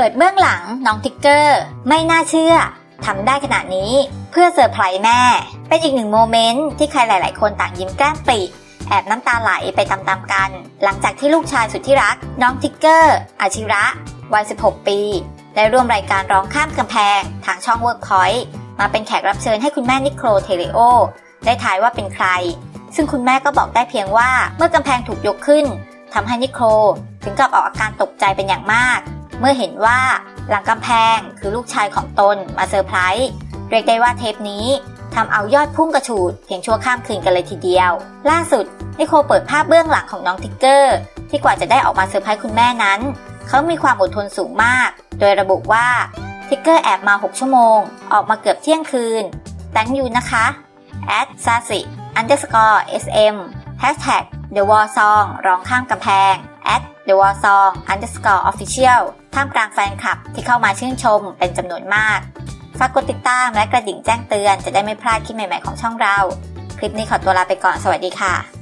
เปิดเบื้องหลังน้องทิกเกอร์ ไม่น่าเชื่อทำได้ขนาดนี้เพื่อเซอร์ไพรส์แม่ เป็นอีกหนึ่งโมเมนต์ที่ใครหลาย ๆ คนต่างยิ้มแก้มปริแอบน้ำตาไหลไปตามๆกัน หลังจากที่ลูกชายสุดที่รัก น้องทิกเกอร์อาชิระวัย 16 ปี ได้ร่วมรายการร้องข้ามกำแพง ทางช่อง Workpoint มาเป็นแขกรับเชิญให้คุณแม่นิโคลเทเลโอ ได้ทายว่าเป็นใคร ซึ่งคุณแม่ก็บอกได้เพียงว่าเมื่อกำแพงถูกยกขึ้นทำให้นิโคลถึงกับออกอาการตกใจเป็นอย่างมาก เมื่อเห็นว่าหลังกำแพงคือลูกชายของตนมาเซอร์ไพรส์เรียกได้ว่าเทปนี้ทำเอายอดพุ่งกระฉูดเพียงชั่วข้ามคืนกันเลยทีเดียว ล่าสุดนิโคเปิดภาพเบื้องหลังของน้องทิกเกอร์ ที่กว่าจะได้ออกมาเซอร์ไพรส์คุณแม่นั้น เขามีความอดทนสูงมาก โดยระบุว่าทิกเกอร์แอบมา 6 ชั่วโมง ออกมาเกือบเที่ยงคืน thank you นะคะ at sasi underscore sm hashtag the war song ร้องข้ามกำแพง at the war song underscore official ท่ามกลางแฟนคลับที่เข้ามาชื่นชมเป็นจำนวนมาก ฝากกดติดตามและกระดิ่งแจ้งเตือนจะได้ไม่พลาดคลิปใหม่ๆของช่องเรา คลิปนี้ขอตัวลาไปก่อนสวัสดีค่ะ